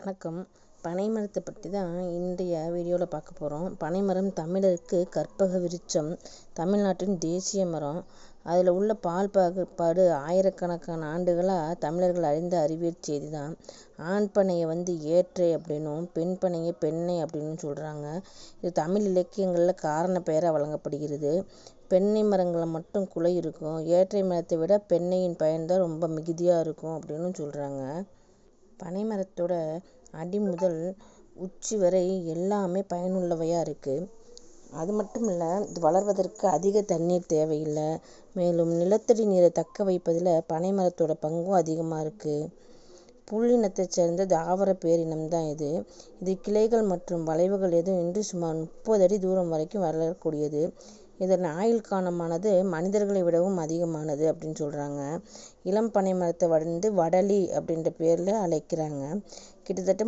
வணக்கம். பனை மரத்தை பற்றி தான் இன்றைய வீடியோவில் பார்க்க போகிறோம் பனைமரம் தமிழருக்கு கற்பக விருட்சம். தமிழ்நாட்டின் தேசிய மரம். அதில் உள்ள பால் பாகுபாடு ஆயிரக்கணக்கான ஆண்டுகளாக தமிழர்கள் அறிந்த அறிவியல் செய்தி தான் ஆண் பனையை வந்து ஏற்றை அப்படின்னும் பெண் பனையை பெண்ணை அப்படின்னு சொல்கிறாங்க இது தமிழ் இலக்கியங்களில் காரண பெயராக வழங்கப்படுகிறது. பெண்ணை மரங்களில் மட்டும் குலை இருக்கும். ஏற்றை மரத்தை விட பெண்ணையின் பயன்தான் ரொம்ப மிகுதியாக இருக்கும் அப்படின்னு சொல்கிறாங்க பனை மரத்தோட அடி முதல் உச்சி வரை எல்லாமே பயனுள்ளவையாக இருக்குது அது மட்டும் இல்லை இது வளர்வதற்கு அதிக தண்ணீர் தேவையில்லை. மேலும் நிலத்தடி நீரை தக்க வைப்பதில் பனை மரத்தோட பங்கும் அதிகமாக இருக்குது புல்லினத்தை சேர்ந்த தாவர பேரினம் தான் இது. இது கிளைகள் மற்றும் வளைவுகள் எதுவும் இன்றி சுமார் முப்பது அடி தூரம் வரைக்கும் வளரக்கூடியது. இதன் ஆயுள் காலமானது மனிதர்களை விடவும் அதிகமானது அப்படின்னு சொல்கிறாங்க இளம் பனை மரத்தை வந்து வடலி அப்படின்ற பேரில் அழைக்கிறாங்க. கிட்டத்தட்ட